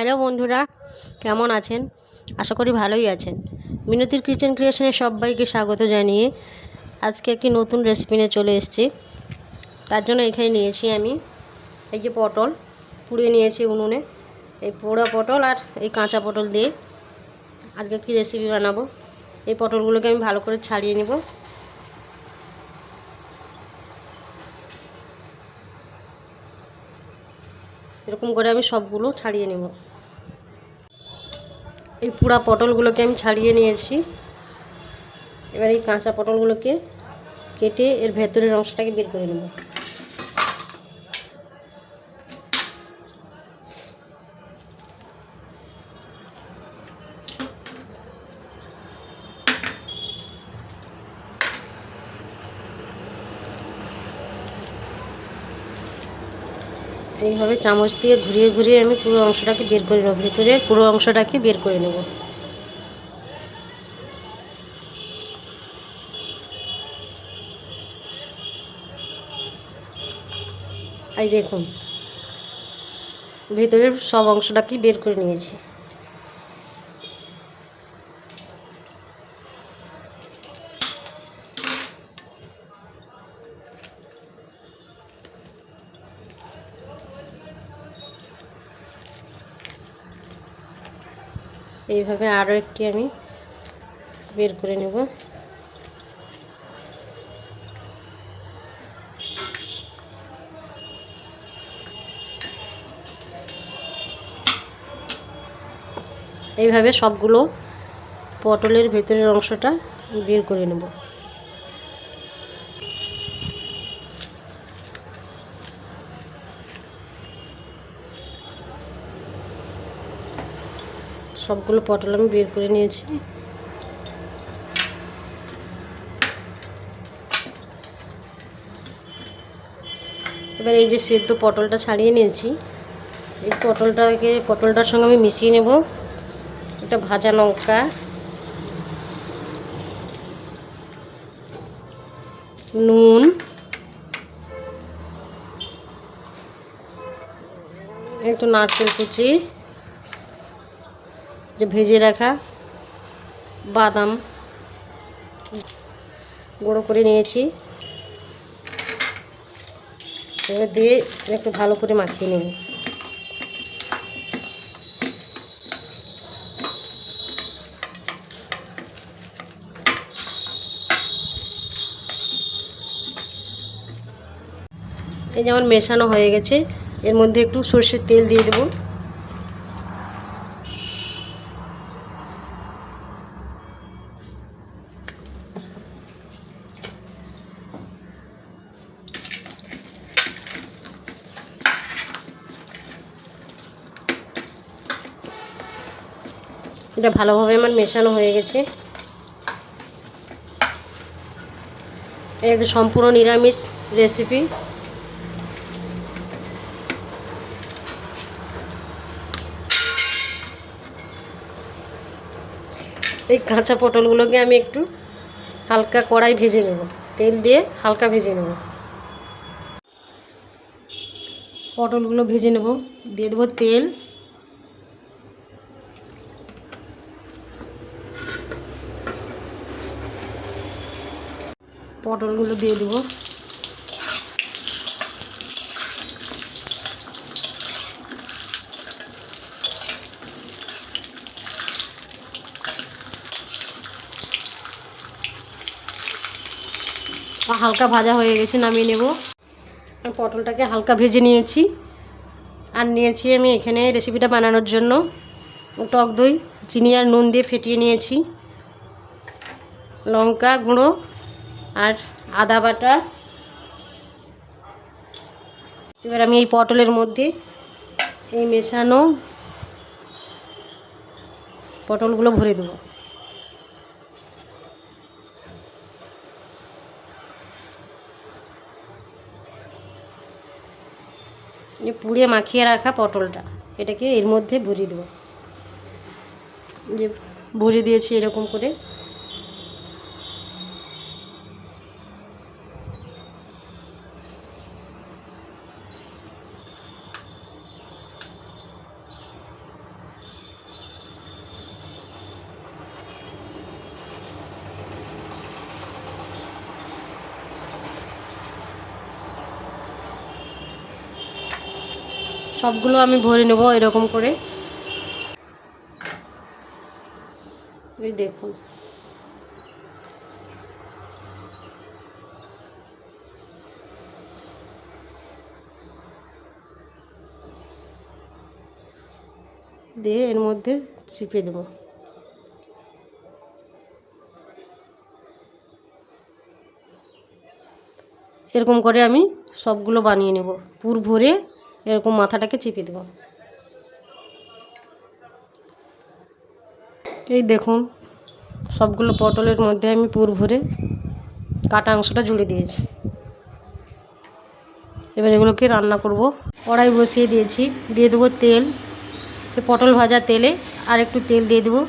Hello বন্ধুরা, কেমন আছেন? আশা করি ভালোই আছেন। মিনতির কিচেন ক্রিয়েশনে সবাইকে স্বাগত জানিয়ে আজকে একটি নতুন রেসিপি নিয়ে চলে এসেছি। তার জন্য এখানে নিয়েছি আমি এই যে পটল, পুড়িয়ে নিয়েছি উনুনে। এই পোড়া পটল আর এই কাঁচা পটল দিয়ে আজকে একটি রেসিপি বানাবো। এই পটলগুলোকে আমি ভালো করে ছাড়িয়ে নেব। এরকম করে আমি সবগুলো ছাড়িয়ে নেব। এই পুরা পটলগুলোকে আমি ছাড়িয়ে নিয়েছি। এবার এই কাঁচা পটলগুলোকে কেটে এর ভেতরের অংশটাকে বের করে নেব। এইভাবে চামচ দিয়ে ঘুরিয়ে ঘুরিয়ে আমি পুরো অংশটাকে বের করে নেব, ভিতরের পুরো অংশটাকে বের করে নেব। এই দেখুন, ভেতরের সব অংশটাকে বের করে নিয়েছি। এইভাবে আরও একটি আমি বের করে নেব। এইভাবে সবগুলো পটলের ভেতরের অংশটা বের করে নেব। সবগুলো পটল আমি বের করে নিয়েছি। এবার এই যে সেদ্ধ পটলটা ছাড়িয়ে নিয়েছি। এই পটলটাকে, পটলটার সঙ্গে আমি মিশিয়ে নেব। এটা ভাজা লঙ্কা। নুন। একটু নারকেল কুচি। যে ভেজে রাখা বাদাম গুঁড়ো করে নিয়েছি। দিয়ে একটু ভালো করে মাখিয়ে নেব। এই যেমন মেশানো হয়ে গেছে, এর মধ্যে একটু সর্ষের তেল দিয়ে দেবো। এটা ভালোভাবে আমার মেশানো হয়ে গেছে। এটা সম্পূর্ণ নিরামিষ রেসিপি এই কাঁচা পটলগুলোকে আমি একটু হালকা কড়াই ভেজে নেব। তেল দিয়ে হালকা ভেজে নেব। পটলগুলো ভেজে নেব। দিয়ে দেবো তেল। পটলগুলো দিয়ে দেবো। হালকা ভাজা হয়ে গেছে, নামিয়ে নেব। পটলটাকে হালকা ভেজে নিয়েছি। আর নিয়েছি আমি এখানে রেসিপিটা বানানোর জন্য। টক দই, চিনি আর নুন দিয়ে ফেটিয়ে নিয়েছি। লঙ্কা গুঁড়ো আর আদা বাটা। এবার আমি এই পটলের মধ্যে এই মেশানো পটলগুলো ভরে দেবো। পুড়ে মাখিয়ে রাখা পটলটা, এটাকে এর মধ্যে ভরিয়ে দেবো। যে ভরে দিয়েছি এরকম করে। সবগুলো আমি ভরে নেব এরকম করে। এই দেখুন। দিয়ে এর মধ্যে চিপে দেবো। এরকম করে আমি সবগুলো বানিয়ে নেব। পুর ভরে এরকম মাথাটাকে চেপে দেব। এই দেখুন, সবগুলো পটলের মধ্যে আমি পুর ভরে কাটা অংশটা জুড়ে দিয়েছি। এবার এগুলোকে রান্না করব। কড়াই বসিয়ে দিয়েছি, দিয়ে দেবো তেল। সে পটল ভাজা তেলে আর একটু তেল দিয়ে দেবো।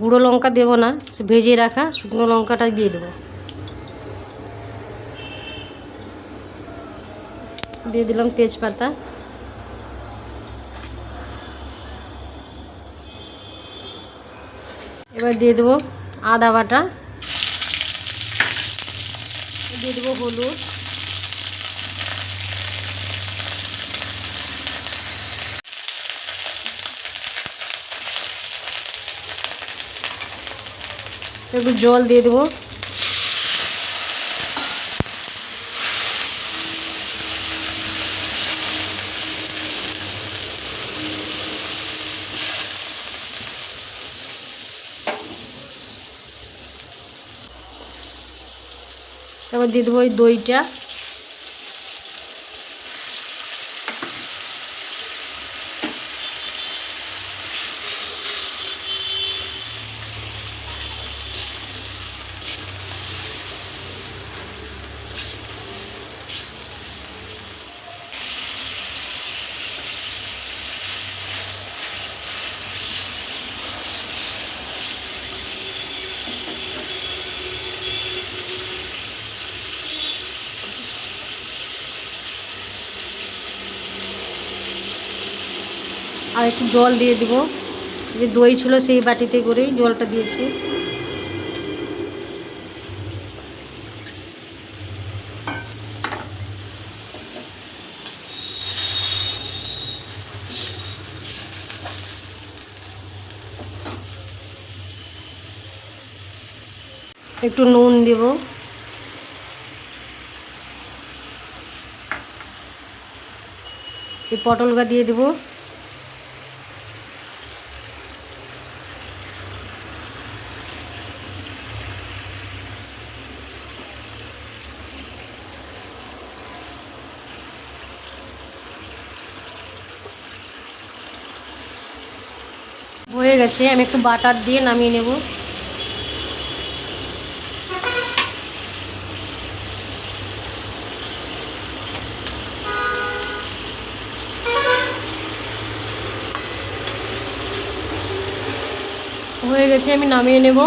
গুঁড়ো লঙ্কা দেবো না, সে ভেজে রাখা শুকনো লঙ্কাটা দিয়ে দেবো। দিয়ে দিলাম তেজপাতা। এবার দিয়ে দেবো আদা বাটা। দিয়ে দেবো হলুদ। একটু জল দিয়ে দেবো। এবার দিয়ে দেবো ওই দইটা। আর একটু জল দিয়ে দিব। যে দই ছিল সেই বাটিতে করেই জলটা দিয়েছি। একটু নুন দেব। এই পটলটা দিয়ে দেবো। হয়ে গেছে, আমি একটু বাটার দিয়ে নামিয়ে নেব। হয়ে গেছে, আমি নামিয়ে নেব।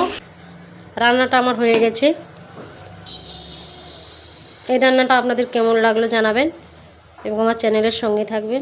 রান্নাটা আমার হয়ে গেছে। এই রান্নাটা আপনাদের কেমন লাগল জানাবেন এবং আমার চ্যানেলের সঙ্গে থাকবেন।